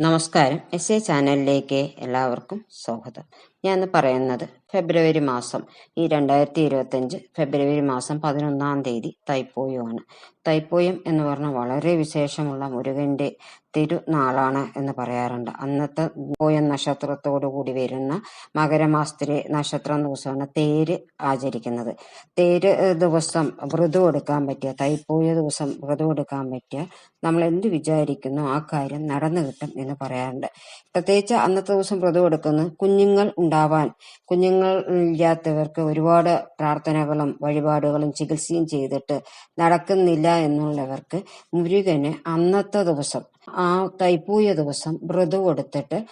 നമസ്കാരം. S A ചാനലിലേക്ക് എല്ലാവർക്കും സ്വാഗതം. ഞാൻ പറയുന്നത് ഫെബ്രുവരി മാസം ഈ രണ്ടായിരത്തി ഇരുപത്തഞ്ച് ഫെബ്രുവരി മാസം പതിനൊന്നാം തീയതി തൈപ്പൂയമാണ്. തൈപ്പൂയം എന്ന് പറഞ്ഞാൽ വളരെ വിശേഷമുള്ള മുരുകന്റെ തിരുനാളാണ് എന്ന് പറയാറുണ്ട്. അന്നത്തെ പൂയം നക്ഷത്രത്തോടു കൂടി വരുന്ന മകരമാസത്തിലെ നക്ഷത്രം ദിവസമാണ് തേര് ആചരിക്കുന്നത്. തേര് ദിവസം വ്രതം എടുക്കാൻ പറ്റിയ തൈപ്പൂയ ദിവസം വ്രതം എടുക്കാൻ പറ്റിയ നമ്മൾ എന്ത് വിചാരിക്കുന്നു ആ കാര്യം നടന്നു കിട്ടും എന്ന് പറയാറുണ്ട്. പ്രത്യേകിച്ച് അന്നത്തെ ദിവസം വ്രതം എടുക്കുന്നത് കുഞ്ഞുങ്ങൾ ഉണ്ടാവാൻ. കുഞ്ഞുങ്ങൾ ഇല്ലാത്തവർക്ക് ഒരുപാട് പ്രാർത്ഥനകളും വഴിപാടുകളും ചികിത്സയും ചെയ്തിട്ട് നടക്കുന്നില്ല എന്നുള്ളവർക്ക് മുരുകന് അന്നത്തെ ദിവസം ആ തൈപ്പൂയ ദിവസം വ്രതം കൊടുത്തിട്ട്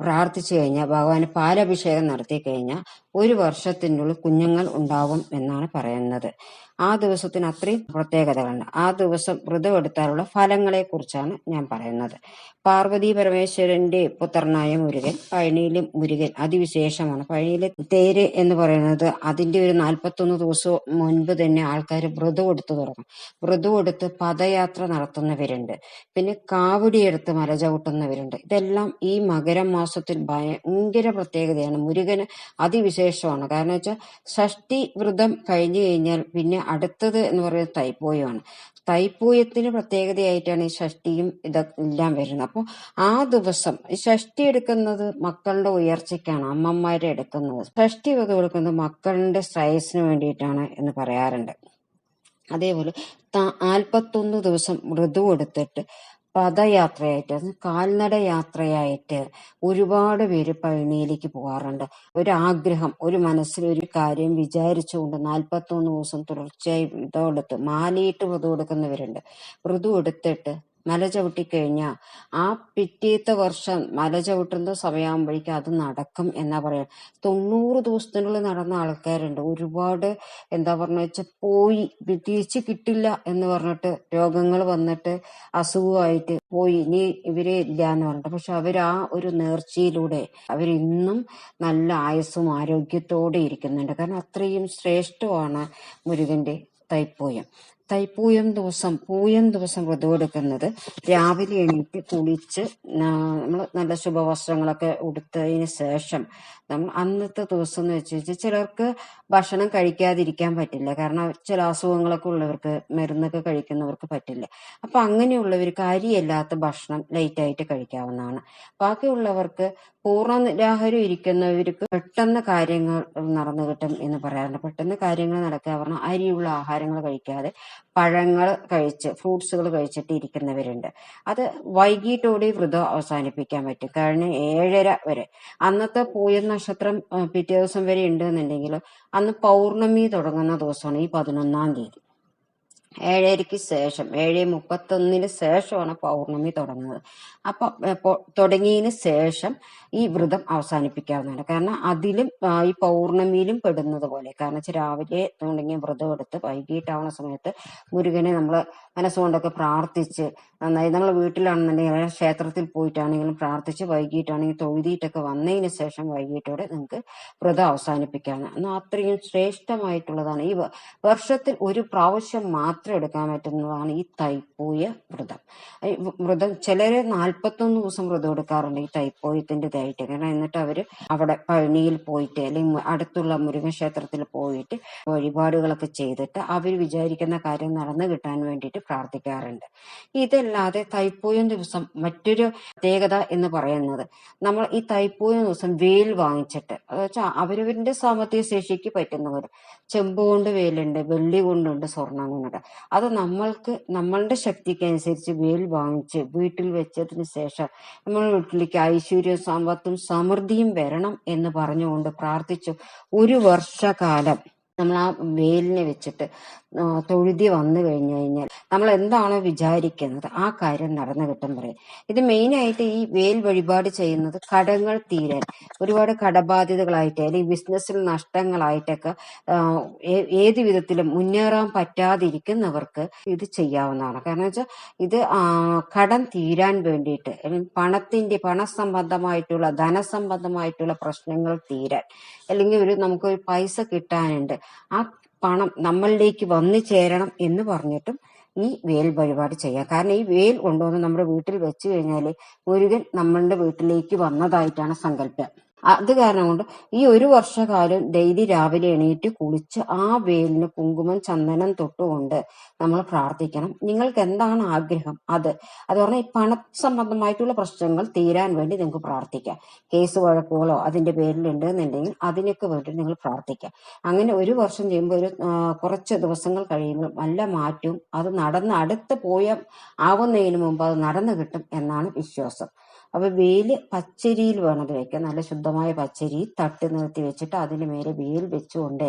പ്രാർത്ഥിച്ചു കഴിഞ്ഞാൽ ഭഗവാന് പാലഭിഷേകം നടത്തി കഴിഞ്ഞാൽ ഒരു വർഷത്തിനുള്ളിൽ കുഞ്ഞുങ്ങൾ ഉണ്ടാവും എന്നാണ് പറയുന്നത്. ആ ദിവസത്തിന് അത്രയും പ്രത്യേകതകളുണ്ട്. ആ ദിവസം വ്രതം എടുത്താലുള്ള ഫലങ്ങളെ കുറിച്ചാണ് ഞാൻ പറയുന്നത്. പാർവതി പരമേശ്വരന്റെ പുത്രനായ മുരുകൻ പഴനിയിലെ മുരുകൻ അതിവിശേഷമാണ്. പഴനിയിലെ തേര് എന്ന് പറയുന്നത് അതിന്റെ ഒരു നാൽപ്പത്തൊന്ന് ദിവസം മുൻപ് തന്നെ ആൾക്കാർ വ്രതം എടുത്തു തുടങ്ങും. വ്രതം എടുത്ത് പദയാത്ര നടത്തുന്നവരുണ്ട്. പിന്നെ കാവടി എടുത്ത് മല ചവിട്ടുന്നവരുണ്ട് ഇതെല്ലാം ഈ മകരം മാസത്തിൽ ഭയങ്കര പ്രത്യേകതയാണ്. മുരുകന് അതിവിശേഷമാണ്. കാരണം വെച്ചാൽ ഷഷ്ടി വ്രതം കഴിഞ്ഞു കഴിഞ്ഞാൽ പിന്നെ അടുത്തത് എന്ന് പറയുന്നത് തൈപ്പൂയമാണ്. തൈപ്പൂയത്തിന് പ്രത്യേകതയായിട്ടാണ് ഈ ഷഷ്ടിയും ഇതെല്ലാം വരുന്നത്. അപ്പോൾ ആ ദിവസം ഈ ഷഷ്ടി എടുക്കുന്നത് മക്കളുടെ ഉയർച്ചയ്ക്കാണ് അമ്മമാരെ എടുക്കുന്നത്. ഷഷ്ടി വ്രതം എടുക്കുന്നത് മക്കളുടെ ശ്രേയസിന് വേണ്ടിയിട്ടാണ് എന്ന് പറയാറുണ്ട്. അതേപോലെ നാൽപ്പത്തൊന്ന് ദിവസം മൃദു എടുത്തിട്ട് പദയാത്രയായിട്ട് കാൽനട യാത്രയായിട്ട് ഒരുപാട് പേര് പഴനിയിലേക്ക് പോകാറുണ്ട്. ഒരാഗ്രഹം ഒരു മനസ്സിൽ ഒരു കാര്യം വിചാരിച്ചുകൊണ്ട് നാൽപ്പത്തൊന്ന് ദിവസം തുടർച്ചയായി വ്രതം എടുത്ത് മാലയിട്ട് വ്രതം എടുക്കുന്നവരുണ്ട് വ്രതം എടുത്തിട്ട് മല ചവിട്ടിക്കഴിഞ്ഞാൽ ആ പിറ്റേത്ത വർഷം മല ചവിട്ടുന്ന സമയമാകുമ്പോഴേക്കും അത് നടക്കും എന്നാ പറയാ. തൊണ്ണൂറ് ദിവസത്തിനുള്ളിൽ നടന്ന ആൾക്കാരുണ്ട്. ഒരുപാട് എന്താ പറഞ്ഞ വെച്ചാൽ പോയി തിരിച്ചു കിട്ടില്ല എന്ന് പറഞ്ഞിട്ട് രോഗങ്ങൾ വന്നിട്ട് അസുഖമായിട്ട് പോയി. ഇനി ഇവരെ ഇല്ല എന്ന് പറഞ്ഞിട്ട്. പക്ഷെ അവർ ആ ഒരു നേർച്ചയിലൂടെ അവരിന്നും നല്ല ആയുസ്സും ആരോഗ്യത്തോടെ ഇരിക്കുന്നുണ്ട്. കാരണം അത്രയും ശ്രേഷ്ഠമാണ് മുരുകന്റെ തൈപ്പൂയം തൈപ്പൂയം ദിവസം പൂയം ദിവസം വ്രതം എടുക്കുന്നത്. രാവിലെ എണീറ്റ് കുളിച്ച് നമ്മൾ നല്ല ശുഭവസ്ത്രങ്ങളൊക്കെ ഉടുത്തതിന് ശേഷം നമ്മൾ അന്നത്തെ ദിവസം എന്ന് വെച്ച് കഴിഞ്ഞാൽ ചിലർക്ക് ഭക്ഷണം കഴിക്കാതിരിക്കാൻ പറ്റില്ല. കാരണം ചില അസുഖങ്ങളൊക്കെ ഉള്ളവർക്ക് മരുന്നൊക്കെ കഴിക്കുന്നവർക്ക് പറ്റില്ല. അപ്പൊ അങ്ങനെയുള്ളവർക്ക് അരിയല്ലാത്ത ഭക്ഷണം ലൈറ്റ് ആയിട്ട് കഴിക്കാവുന്നതാണ്. ബാക്കിയുള്ളവർക്ക് പൂർണ നിരാഹാരം ഇരിക്കുന്നവർക്ക് പെട്ടെന്ന് കാര്യങ്ങൾ നടന്നു കിട്ടും എന്ന് പറയാറുണ്ട്. പെട്ടെന്ന് കാര്യങ്ങൾ നടക്കുക പറഞ്ഞാൽ അരിയുള്ള ആഹാരങ്ങൾ കഴിക്കാതെ പഴങ്ങൾ കഴിച്ച് ഫ്രൂട്ട്സുകൾ കഴിച്ചിട്ട് ഇരിക്കുന്നവരുണ്ട് അത് വൈകിട്ടോടെ വ്രതം അവസാനിപ്പിക്കാൻ പറ്റും. കാരണം ഏഴര വരെ. അന്നത്തെ പൂയ നക്ഷത്രം പിറ്റേ ദിവസം വരെ ഉണ്ട് എന്നുണ്ടെങ്കിൽ അന്ന് പൗർണമി തുടങ്ങുന്ന ദിവസമാണ് ഈ പതിനൊന്നാം തീയതി. ഏഴരയ്ക്ക് ശേഷം ഏഴ് മുപ്പത്തൊന്നിന് ശേഷമാണ് പൗർണമി തുടങ്ങുന്നത്. അപ്പൊ തുടങ്ങിയതിന് ശേഷം ഈ വ്രതം അവസാനിപ്പിക്കാവുന്നതാണ്. കാരണം അതിലും ഈ പൗർണമിയിലും പെടുന്നത് പോലെ കാരണം വെച്ചാൽ രാവിലെ തുടങ്ങിയ വ്രതം എടുത്ത് വൈകിട്ടാവുന്ന സമയത്ത് മുരുകനെ നമ്മൾ മനസ്സുകൊണ്ടൊക്കെ പ്രാർത്ഥിച്ച് നന്നായി നമ്മൾ വീട്ടിലാണെന്നുണ്ടെങ്കിൽ ക്ഷേത്രത്തിൽ പോയിട്ടാണെങ്കിലും പ്രാർത്ഥിച്ച് വൈകിട്ടാണെങ്കിൽ തൊഴുതിയിട്ടൊക്കെ വന്നതിന് ശേഷം വൈകിട്ടോടെ നിങ്ങൾക്ക് വ്രതം അവസാനിപ്പിക്കാവുന്ന അത്രയും ശ്രേഷ്ഠമായിട്ടുള്ളതാണ്. ഈ വർഷത്തിൽ ഒരു പ്രാവശ്യം മാത്രം എടുക്കാൻ പറ്റുന്നതാണ് ഈ തൈപ്പൂയ വ്രതം. വ്രതം ചിലര് നാൽപ്പത്തൊന്ന് ദിവസം വ്രതം എടുക്കാറുണ്ട് ഈ തൈപ്പൂയത്തിന്റെ ഇതായിട്ട്. കാരണം എന്നിട്ട് അവർ അവിടെ പഴനിയിൽ പോയിട്ട് അല്ലെങ്കിൽ അടുത്തുള്ള മുരുകൻ ക്ഷേത്രത്തിൽ പോയിട്ട് വഴിപാടുകളൊക്കെ ചെയ്തിട്ട് അവർ വിചാരിക്കുന്ന കാര്യം നടന്നു കിട്ടാൻ വേണ്ടിയിട്ട് പ്രാർത്ഥിക്കാറുണ്ട്. ഇതല്ലാതെ തൈപ്പൂയം ദിവസം മറ്റൊരു പ്രത്യേകത എന്ന് പറയുന്നത് നമ്മൾ ഈ തൈപ്പൂയം ദിവസം വെയിൽ വാങ്ങിച്ചിട്ട് അത് വെച്ചാൽ അവരവരുടെ സാമ്പത്തിക ശേഷിക്ക് പറ്റുന്നവർ ചെമ്പ് കൊണ്ട് വേലുണ്ട് വെള്ളി കൊണ്ടുണ്ട് സ്വർണം കൊണ്ടുണ്ട്. അത് നമ്മൾക്ക് നമ്മളുടെ ശക്തിക്ക് അനുസരിച്ച് വേൽ വാങ്ങിച്ച് വീട്ടിൽ വെച്ചതിന് ശേഷം നമ്മൾ വീട്ടിലേക്ക് ഐശ്വര്യവും സമ്പത്തും സമൃദ്ധിയും വരണം എന്ന് പറഞ്ഞുകൊണ്ട് പ്രാർത്ഥിച്ചു. ഒരു വർഷകാലം നമ്മൾ ആ വേലിനെ വെച്ചിട്ട് തൊഴുതി വന്നു കഴിഞ്ഞു കഴിഞ്ഞാൽ നമ്മൾ എന്താണോ വിചാരിക്കുന്നത്? ആ കാര്യം നടന്നു കിട്ടും പറയും. ഇത് മെയിൻ ആയിട്ട് ഈ വേൽ വഴിപാട് ചെയ്യുന്നത് കടങ്ങൾ തീരാൻ. ഒരുപാട് കടബാധ്യതകളായിട്ട് അല്ലെങ്കിൽ ബിസിനസ്സിൽ നഷ്ടങ്ങളായിട്ടൊക്കെ ഏത് വിധത്തിലും മുന്നേറാൻ പറ്റാതിരിക്കുന്നവർക്ക് ഇത് ചെയ്യാവുന്നതാണ്. കാരണം വെച്ചാൽ ഇത് കടം തീരാൻ വേണ്ടിയിട്ട് അല്ലെങ്കിൽ പണത്തിന്റെ പണസംബന്ധമായിട്ടുള്ള ധനസംബന്ധമായിട്ടുള്ള പ്രശ്നങ്ങൾ തീരാൻ. അല്ലെങ്കിൽ ഒരു നമുക്കൊരു പൈസ കിട്ടാനുണ്ട്. ആ പണം നമ്മളിലേക്ക് വന്നു ചേരണം എന്ന് പറഞ്ഞിട്ടും ഈ വേൽ വഴിപാട് ചെയ്യാം. കാരണം ഈ വേൽ കൊണ്ടുവന്ന് നമ്മുടെ വീട്ടിൽ വെച്ച് കഴിഞ്ഞാൽ മുരുകൻ നമ്മളുടെ വീട്ടിലേക്ക് വന്നതായിട്ടാണ് സങ്കല്പം. അത് കാരണം കൊണ്ട് ഈ ഒരു വർഷകാലം ഡെയിലി രാവിലെ എണീറ്റ് കുളിച്ച് ആ വേലിന് കുങ്കുമം ചന്ദനം തൊട്ടുകൊണ്ട് നമ്മൾ പ്രാർത്ഥിക്കണം. നിങ്ങൾക്ക് എന്താണ് ആഗ്രഹം? അത്. അത് പറഞ്ഞാൽ ഈ പണ സംബന്ധമായിട്ടുള്ള പ്രശ്നങ്ങൾ തീരാൻ വേണ്ടി നിങ്ങൾക്ക് പ്രാർത്ഥിക്കാം. കേസ് വഴക്കുകളോ അതിന്റെ പേരിലുണ്ട് എന്നുണ്ടെങ്കിൽ അതിനൊക്കെ വേണ്ടി നിങ്ങൾ പ്രാർത്ഥിക്കാം. അങ്ങനെ ഒരു വർഷം ചെയ്യുമ്പോൾ ഒരു കുറച്ച് ദിവസങ്ങൾ കഴിയുമ്പോൾ നല്ല മാറ്റവും അത് നടന്ന് അടുത്ത് പോയ ആവുന്നതിന് മുമ്പ് അത് നടന്നു കിട്ടും എന്നാണ് വിശ്വാസം. അപ്പൊ വേൽ പച്ചരിയിൽ വേണം അത് നല്ല ശുദ്ധമായ പച്ചരി തട്ടി നിർത്തി വെച്ചിട്ട് അതിന് മേലെ വേൽ വെച്ചുകൊണ്ട്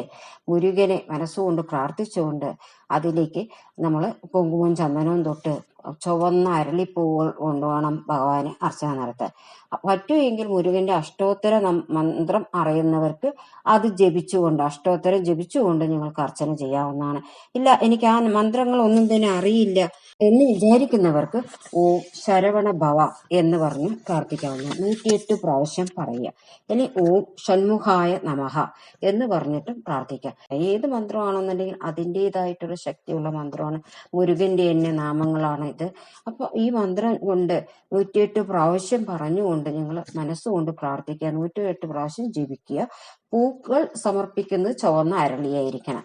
മുരുകനെ മനസ്സുകൊണ്ട് പ്രാർത്ഥിച്ചുകൊണ്ട് അതിലേക്ക് നമ്മൾ കുങ്കുമം ചന്ദനവും തൊട്ട് ചുവന്ന അരളിപ്പൂവുകൾ കൊണ്ടുവേണം ഭഗവാന് അർച്ചന നടത്താൻ പറ്റുമെങ്കിൽ മുരുകന്റെ അഷ്ടോത്തര മന്ത്രം അറിയുന്നവർക്ക് അത് ജപിച്ചുകൊണ്ട് അഷ്ടോത്തരം ജപിച്ചുകൊണ്ട് നിങ്ങൾക്ക് അർച്ചന ചെയ്യാവുന്നതാണ്. ഇല്ല എനിക്ക് ആ മന്ത്രങ്ങൾ ഒന്നും തന്നെ അറിയില്ല എന്ന് വിചാരിക്കുന്നവർക്ക് ഓ ശരവണ ഭവ എന്ന് പറഞ്ഞ് പ്രാർത്ഥിക്കാവുന്ന നൂറ്റിയെട്ട് പ്രാവശ്യം പറയുക. ഇനി ഓം ഷൺമുഖായ നമഹ എന്ന് പറഞ്ഞിട്ടും പ്രാർത്ഥിക്കാം. ഏത് മന്ത്രമാണെന്നുണ്ടെങ്കിൽ അതിന്റെതായിട്ടുള്ള ശക്തിയുള്ള മന്ത്രമാണ്. മുരുകന്റെ തന്നെ നാമങ്ങളാണ് ഇത് അപ്പൊ ഈ മന്ത്രം കൊണ്ട് നൂറ്റിയെട്ട് പ്രാവശ്യം പറഞ്ഞുകൊണ്ട് ഞങ്ങൾ മനസ്സുകൊണ്ട് പ്രാർത്ഥിക്കുക. നൂറ്റിയെട്ട് പ്രാവശ്യം ജീവിക്കുക പൂക്കൾ സമർപ്പിക്കുന്നത് ചുവന്ന അരളിയായിരിക്കണം.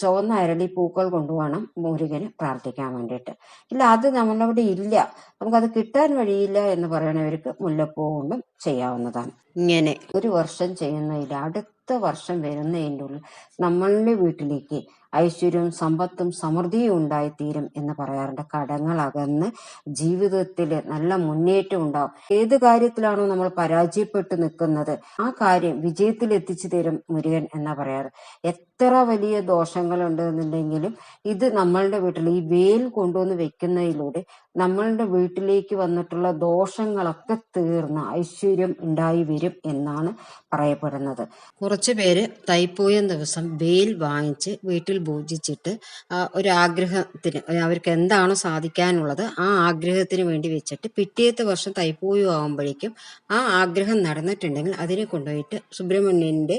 ചുവന്ന അരളി പൂക്കൾ കൊണ്ടുവേണം മുരുകന് പ്രാർത്ഥിക്കാൻ വേണ്ടിയിട്ട്. ഇല്ല അത് നമ്മളവിടെ ഇല്ല. നമുക്കത് കിട്ടാൻ വഴിയില്ല എന്ന് പറയണവർക്ക് മുല്ലപ്പൂ കൊണ്ടും ചെയ്യാവുന്നതാണ്. ഇങ്ങനെ ഒരു വർഷം ചെയ്യുന്നതിൽ അടുത്ത വർഷം വരുന്നതിന്റെ ഉള്ളിൽ നമ്മളുടെ വീട്ടിലേക്ക് ഐശ്വര്യവും സമ്പത്തും സമൃദ്ധിയും ഉണ്ടായിത്തീരും എന്ന് പറയാറുണ്ട്. കടങ്ങൾ അകന്ന് ജീവിതത്തിൽ നല്ല മുന്നേറ്റം ഉണ്ടാവും. ഏത് കാര്യത്തിലാണോ നമ്മൾ പരാജയപ്പെട്ടു നിൽക്കുന്നത് ആ കാര്യം വിജയത്തിൽ എത്തിച്ചു തരും മുരുകൻ എന്നാ പറയാറ്. എത്ര വലിയ ദോഷങ്ങളുണ്ട് എന്നുണ്ടെങ്കിലും ഇത് നമ്മളുടെ വീട്ടിൽ ഈ വേൽ കൊണ്ടുവന്ന് വെക്കുന്നതിലൂടെ നമ്മളുടെ വീട്ടിലേക്ക് വന്നിട്ടുള്ള ദോഷങ്ങളൊക്കെ തീർന്ന് ഐശ്വര്യം ഉണ്ടായി വരും എന്നാണ് പറയപ്പെടുന്നത്. കുറച്ചു പേര് തൈപ്പൂയം ദിവസം വേൽ വാങ്ങിച്ച് വീട്ടിൽ പൂജിച്ചിട്ട് ഒരു ആഗ്രഹത്തിന് അവർക്ക് എന്താണോ സാധിക്കാനുള്ളത് ആ ആഗ്രഹത്തിന് വേണ്ടി വെച്ചിട്ട് പിറ്റേത്തെ വർഷം തൈപ്പൂയം ആകുമ്പോഴേക്കും ആ ആഗ്രഹം നടന്നിട്ടുണ്ടെങ്കിൽ അതിനെ കൊണ്ടുപോയിട്ട് സുബ്രഹ്മണ്യന്റെ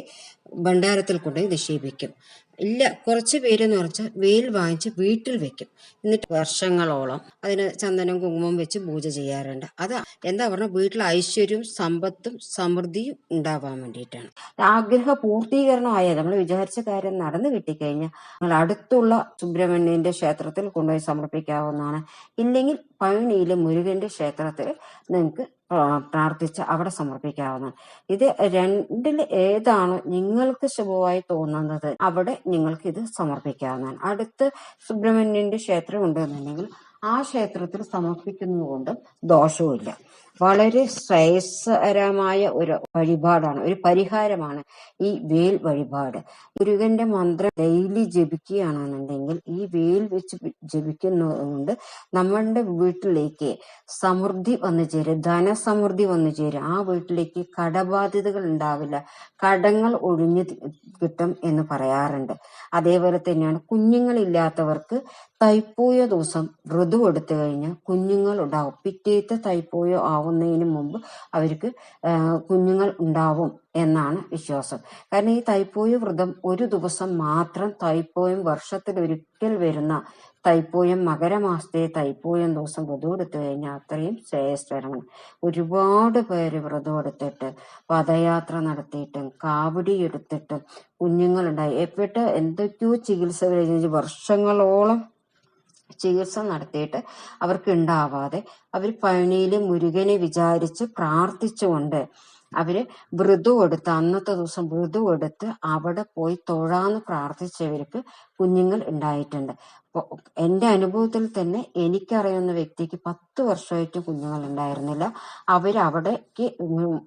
ഭണ്ഡാരത്തിൽ കൊണ്ടുപോയി നിക്ഷേപിക്കും. ഇല്ല കുറച്ച് പേരെന്ന് പറഞ്ഞാൽ വെയിൽ വാങ്ങിച്ച് വീട്ടിൽ വെക്കും. എന്നിട്ട് വർഷങ്ങളോളം അതിന് ചന്ദനം കുങ്കുമം വെച്ച് പൂജ ചെയ്യാറുണ്ട്. അത് എന്താ പറഞ്ഞാൽ വീട്ടിൽ ഐശ്വര്യവും സമ്പത്തും സമൃദ്ധിയും ഉണ്ടാവാൻ വേണ്ടിയിട്ടാണ്. ആഗ്രഹ പൂർത്തീകരണമായ നമ്മൾ വിചാരിച്ച കാര്യം നടന്നു കിട്ടിക്കഴിഞ്ഞാൽ നമ്മൾ അടുത്തുള്ള സുബ്രഹ്മണ്യന്റെ ക്ഷേത്രത്തിൽ കൊണ്ടുപോയി സമർപ്പിക്കാവുന്നതാണ്. ഇല്ലെങ്കിൽ പഴനിയിലെ മുരുകന്റെ ക്ഷേത്രത്തിൽ നിങ്ങൾക്ക് പ്രാർത്ഥിച്ച് അവിടെ സമർപ്പിക്കാവുന്ന. ഇത് രണ്ടിൽ ഏതാണോ നിങ്ങൾക്ക് ശുഭമായി തോന്നുന്നത്? അവിടെ നിങ്ങൾക്ക് ഇത് സമർപ്പിക്കാവുന്നതാണ്. അടുത്ത് സുബ്രഹ്മണ്യന്റെ ക്ഷേത്രം ഉണ്ടെന്നുണ്ടെങ്കിൽ ആ ക്ഷേത്രത്തിൽ സമർപ്പിക്കുന്നത് കൊണ്ടും ദോഷവുമില്ല. വളരെ ശ്രേയസ്കരമായ ഒരു വഴിപാടാണ് ഒരു പരിഹാരമാണ് ഈ വേൽ വഴിപാട്. മുരുകന്റെ മന്ത്രം ഡെയിലി ജപിക്കുകയാണെന്നുണ്ടെങ്കിൽ ഈ വേൽ വെച്ച് ജപിക്കുന്നത് കൊണ്ട് നമ്മളുടെ വീട്ടിലേക്ക് സമൃദ്ധി വന്നു ചേരും ധനസമൃദ്ധി വന്നു ചേരും. ആ വീട്ടിലേക്ക് കടബാധ്യതകൾ ഉണ്ടാവില്ല കടങ്ങൾ ഒഴിഞ്ഞു കിട്ടും എന്ന് പറയാറുണ്ട്. അതേപോലെ തന്നെയാണ് കുഞ്ഞുങ്ങളില്ലാത്തവർക്ക് തൈപ്പൂയ ദിവസം ഋതു എടുത്തു കഴിഞ്ഞാൽ കുഞ്ഞുങ്ങൾ ഉണ്ടാവും പിറ്റേത്തെ തൈപ്പൂയം ആവുന്നതിന് മുമ്പ് അവർക്ക് കുഞ്ഞുങ്ങൾ ഉണ്ടാവും എന്നാണ് വിശ്വാസം. കാരണം ഈ തൈപ്പൂയ വ്രതം ഒരു ദിവസം മാത്രം തൈപ്പൂയം വർഷത്തിൽ ഒരിക്കൽ വരുന്ന തൈപ്പൂയം മകരമാസത്തെ തൈപ്പൂയം ദിവസം വ്രതം എടുത്തു കഴിഞ്ഞാൽ അത്രയും ശ്രേയസ്കരമാണ്. ഒരുപാട് പേര് വ്രതം എടുത്തിട്ട് പദയാത്ര നടത്തിയിട്ടും കാവടി എടുത്തിട്ടും കുഞ്ഞുങ്ങളുണ്ടായി. എപ്പോഴും എന്തൊക്കെയോ ചികിത്സ കഴിഞ്ഞ് വർഷങ്ങളോളം ചികിത്സ നടത്തിയിട്ട് അവർക്ക് ഉണ്ടാവാതെ അവർ പഴനിയിലെ മുരുകനെ വിചാരിച്ച് പ്രാർത്ഥിച്ചുകൊണ്ട് അവർ വ്രതം എടുത്ത് അന്നത്തെ ദിവസം വ്രതം എടുത്ത് അവിടെ പോയി തൊഴാന്ന് പ്രാർത്ഥിച്ചവർക്ക് കുഞ്ഞുങ്ങൾ ഉണ്ടായിട്ടുണ്ട്. എന്റെ അനുഭവത്തിൽ തന്നെ എനിക്കറിയുന്ന വ്യക്തിക്ക് പത്ത് വർഷമായിട്ട് കുഞ്ഞുങ്ങൾ ഉണ്ടായിരുന്നില്ല. അവർ അവിടേക്ക്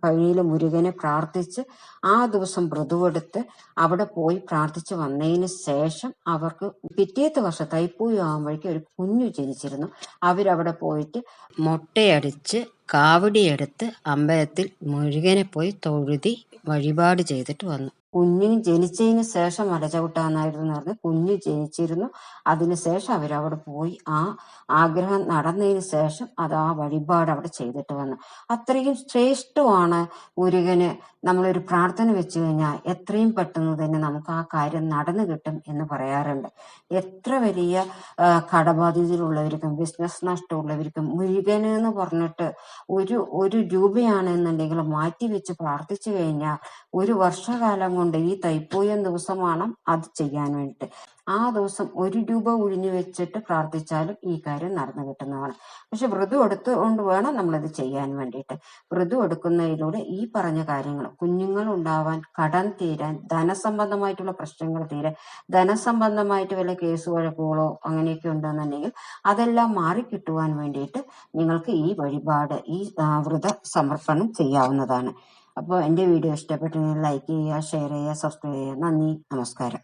പഴനിയിലെ മുരുകനെ പ്രാർത്ഥിച്ച് ആ ദിവസം വ്രതമെടുത്ത് അവിടെ പോയി പ്രാർത്ഥിച്ച് വന്നതിന് ശേഷം അവർക്ക് പിറ്റേത്തെ വർഷം തൈപ്പൂയം ആകുമ്പോഴേക്കും ഒരു കുഞ്ഞു ജനിച്ചിരുന്നു. അവരവിടെ പോയിട്ട് മുട്ടയടിച്ച് കാവടിയെടുത്ത് അമ്പലത്തിൽ മുരുകനെ പോയി തൊഴുതി വഴിപാട് ചെയ്തിട്ട് വന്നു. കുഞ്ഞ് ജനിച്ചതിന് ശേഷം മല ചവിട്ടാന്നായിരുന്നു പറഞ്ഞ് കുഞ്ഞ് ജനിച്ചിരുന്നു. അതിനുശേഷം അവരവിടെ പോയി. ആ ആഗ്രഹം നടന്നതിന് ശേഷം അത് ആ വഴിപാട് അവിടെ ചെയ്തിട്ട് വന്നു. അത്രയും ശ്രേഷ്ഠമാണ് മുരുകന്. നമ്മളൊരു പ്രാർത്ഥന വെച്ച് കഴിഞ്ഞാൽ എത്രയും പെട്ടെന്ന് തന്നെ നമുക്ക് ആ കാര്യം നടന്നു കിട്ടും എന്ന് പറയാറുണ്ട്. എത്ര വലിയ കടബാധിതരുള്ളവർക്കും ബിസിനസ് നഷ്ടമുള്ളവർക്കും മുരുകന് എന്ന് പറഞ്ഞിട്ട് ഒരു ഒരു രൂപയാണെന്നുണ്ടെങ്കിൽ മാറ്റി വെച്ച് പ്രാർത്ഥിച്ചു കഴിഞ്ഞാൽ ഒരു വർഷകാലം കൊണ്ട് ഈ തൈപ്പൂയം ദിവസമാണ് അത് ചെയ്യാൻ വേണ്ടിയിട്ട്. ആ ദിവസം ഒരു രൂപ ഒഴിഞ്ഞു വെച്ചിട്ട് പ്രാർത്ഥിച്ചാലും ഈ കാര്യം നടന്നു കിട്ടുന്നതാണ്. പക്ഷെ വ്രതം എടുത്തുകൊണ്ട് വേണം നമ്മളിത് ചെയ്യാൻ വേണ്ടിയിട്ട്. വ്രതം എടുക്കുന്നതിലൂടെ ഈ പറഞ്ഞ കാര്യങ്ങൾ കുഞ്ഞുങ്ങൾ ഉണ്ടാവാൻ കടം തീരാൻ ധനസംബന്ധമായിട്ടുള്ള പ്രശ്നങ്ങൾ തീരാൻ ധനസംബന്ധമായിട്ട് വല്ല കേസ് വഴക്കുകളോ അങ്ങനെയൊക്കെ ഉണ്ടെന്നുണ്ടെങ്കിൽ അതെല്ലാം മാറിക്കിട്ടുവാൻ വേണ്ടിയിട്ട് നിങ്ങൾക്ക് ഈ വഴിപാട് ഈ വ്രത സമർപ്പണം ചെയ്യാവുന്നതാണ്. അപ്പോൾ എന്റെ വീഡിയോ ഇഷ്ടപ്പെട്ടെങ്കിൽ ലൈക്ക് ചെയ്യുക ഷെയർ ചെയ്യുക സബ്സ്ക്രൈബ് ചെയ്യുക. നന്ദി. നമസ്കാരം.